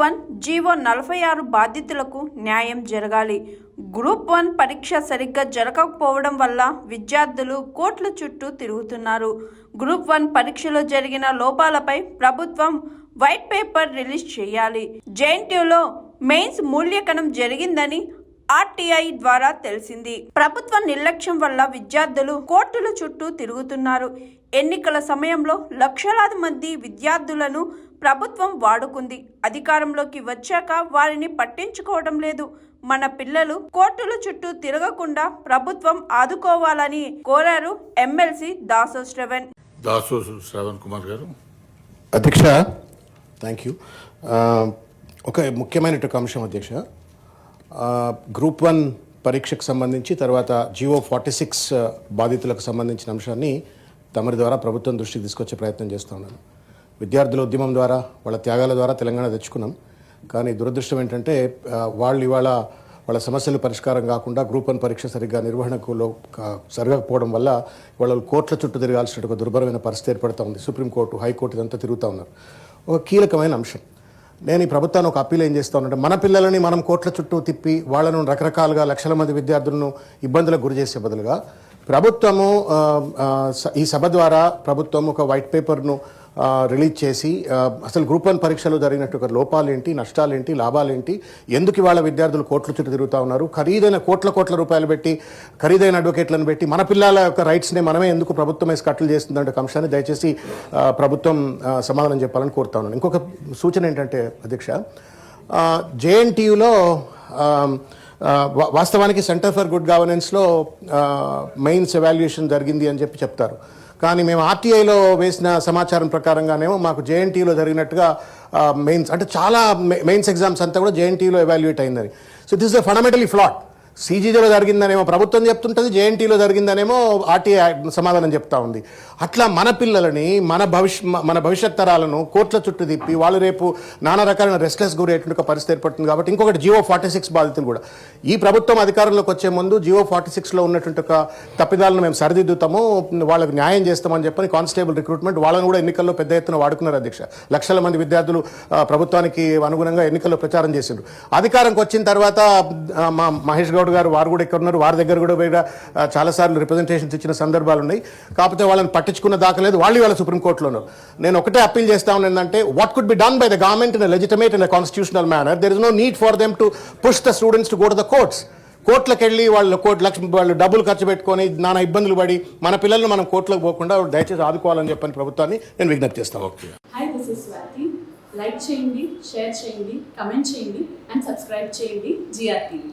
One GO నలభై ఆరు బాధితులకు న్యాయం జరగాలి. గ్రూప్ వన్ పరీక్ష సరిగ్గా జరగకపోవడం వల్ల విద్యార్థులు కోట్ల చుట్టూ తిరుగుతున్నారు. గ్రూప్ వన్ పరీక్షలో జరిగిన లోపాలపై ప్రభుత్వం వైట్ పేపర్ రిలీజ్ చేయాలి. జేఎన్టీయూలో మెయిన్స్ మూల్యకణం జరిగిందని ఆర్టీఐ ద్వారా తెలిసింది. ప్రభుత్వ నిర్లక్ష్యం వల్ల విద్యార్థులు కోర్టుల చుట్టూ తిరుగుతున్నారు. ఎన్నికల సమయంలో లక్షలాది మంది విద్యార్థులను ప్రభుత్వం వాడుకుంది. అధికారంలోకి వచ్చాక వారిని పట్టించుకోవడం లేదు. మన పిల్లలు కోర్టుల చుట్టూ తిరగకుండా ప్రభుత్వం ఆదుకోవాలని కోరారు ఎమ్మెల్సీ దాసో శ్రవణ్. దాసు శ్రవణ్ కుమార్ గారు. అధ్యక్ష థ్యాంక్ యూ ఒక ముఖ్యమైనటువంటి అంశం అధ్యక్ష. గ్రూప్ వన్ పరీక్షకు సంబంధించి తర్వాత జియో ఫార్టీ సిక్స్ బాధితులకు సంబంధించిన అంశాన్ని తమరి ద్వారా ప్రభుత్వం దృష్టికి తీసుకొచ్చే ప్రయత్నం చేస్తూ ఉన్నాను. విద్యార్థుల ఉద్యమం ద్వారా వాళ్ళ త్యాగాల ద్వారా తెలంగాణ తెచ్చుకున్నాం. కానీ దురదృష్టం ఏంటంటే వాళ్ళు ఇవాళ వాళ్ళ సమస్యలు పరిష్కారం కాకుండా గ్రూప్ వన్ పరీక్ష సరిగ్గా నిర్వహణకులో జరగకపోవడం వల్ల వాళ్ళు కోర్టుల చుట్టూ తిరగాల్సిన ఒక దుర్భరమైన పరిస్థితి ఏర్పడుతూ ఉంది. సుప్రీంకోర్టు హైకోర్టు ఇదంతా తిరుగుతూ ఉన్నారు. ఒక కీలకమైన అంశం. నేను ఈ ప్రభుత్వాన్ని ఒక అప్పీల్ ఏం చేస్తా ఉన్నానంటే మన పిల్లలని మనం కోట్ల చుట్టూ తిప్పి వాళ్ళను రకరకాలుగా లక్షల మంది విద్యార్థులను ఇబ్బందులకు గురి చేసే బదులుగా ప్రభుత్వము స- ఈ సభ ద్వారా ప్రభుత్వం ఒక వైట్ పేపర్ను రిలీజ్ చేసి అసలు గ్రూప్ వన్ పరీక్షలో జరిగినట్టు లోపాలేంటి నష్టాలేంటి లాభాలేంటి ఎందుకు ఇవాళ విద్యార్థులు కోట్లు చుట్టూ తిరుగుతూ ఉన్నారు? ఖరీదైన కోట్ల కోట్ల రూపాయలు పెట్టి ఖరీదైన అడ్వకేట్లను పెట్టి మన పిల్లల యొక్క రైట్స్ని మనమే ఎందుకు ప్రభుత్వం వేసి కట్టలు చేస్తుందంటే ఒక అంశాన్ని దయచేసి ప్రభుత్వం సమాధానం చెప్పాలని కోరుతా ఉన్నాను. ఇంకొక సూచన ఏంటంటే అధ్యక్ష జేఎన్టీయులో వాస్తవానికి సెంటర్ ఫర్ గుడ్ గవర్నెన్స్లో మెయిన్స్ ఎవాల్యుయేషన్ జరిగింది అని చెప్పి చెప్తారు. కానీ మేము ఆర్టీఐలో వేసిన సమాచారం ప్రకారంగానేమో మాకు జేఎన్టీలో జరిగినట్టుగా మెయిన్స్ అంటే చాలా మెయిన్స్ ఎగ్జామ్స్ అంతా కూడా జేఎన్టీలో ఎవాల్యుయేట్ అయిందని so this the fundamentally flat. సీజీజీలో జరిగిందనేమో ప్రభుత్వం చెప్తుంటుంది జేఎన్టీలో జరిగిందనేమో ఆర్టీఐ సమాధానం చెప్తా ఉంది. అట్లా మన పిల్లలని మన భవిష్య మన భవిష్యత్ తరాలను కోట్ల చుట్టూ తిప్పి వాళ్ళు రేపు నానా రకాలైన రెస్ట్లెస్ గురయ్యేటువంటి ఒక పరిస్థితి ఏర్పడుతుంది కాబట్టి ఇంకొకటి జియో ఫార్టీ సిక్స్ బాధితులు కూడా. ఈ ప్రభుత్వం అధికారంలోకి వచ్చే ముందు జియో ఫార్టీ సిక్స్లో ఉన్నటువంటి ఒక తప్పిదాలను మేము సరిదిద్దుతాము వాళ్ళకి న్యాయం చేస్తామని చెప్పని కానిస్టేబుల్ రిక్రూట్మెంట్ వాళ్ళని కూడా ఎన్నికల్లో పెద్ద ఎత్తున వాడుకున్నారు అధ్యక్ష. లక్షల మంది విద్యార్థులు ప్రభుత్వానికి అనుగుణంగా ఎన్నికల్లో ప్రచారం చేసిండ్రు. అధికారంకి వచ్చిన తర్వాత మా మహేష్ గౌడ్ గారు వారు కూడా ఎక్కడున్నారు వారి దగ్గర కూడా చాలాసార్లు రిప్రజెంటేషన్స్ ఇచ్చిన సందర్భాలు ఉన్నాయి. కాకపోతే వాళ్ళని పట్టించుకున్న దాఖలేదు వాళ్ళు ఇవాళ సుప్రీంకోర్టులో ఉన్నారు. నేను ఒకటే అప్పీల్ చేస్తా ఉన్నాను ఏంటంటే what could be done by the government in legitimate in constitutional manner there is no need for them to push the students to go to the courts కోర్టులకు వెళ్ళి వాళ్ళు కోర్టు లక్ష వాళ్ళు డబ్బులు ఖర్చు పెట్టుకొని నానా ఇబ్బందులు పడి మన పిల్లల్ని మనం కోర్టులకు పోకుండా దయచేసి ఆదుకోవాలని చెప్పని ప్రభుత్వాన్ని నేను విజ్ఞప్తి చేస్తాను okay. Hi this is Swathi like చేయండి షేర్ చేయండి కమెంట్ చేయండి అండ్ సబ్స్క్రైబ్ చేయండి జిఆర్టీవీ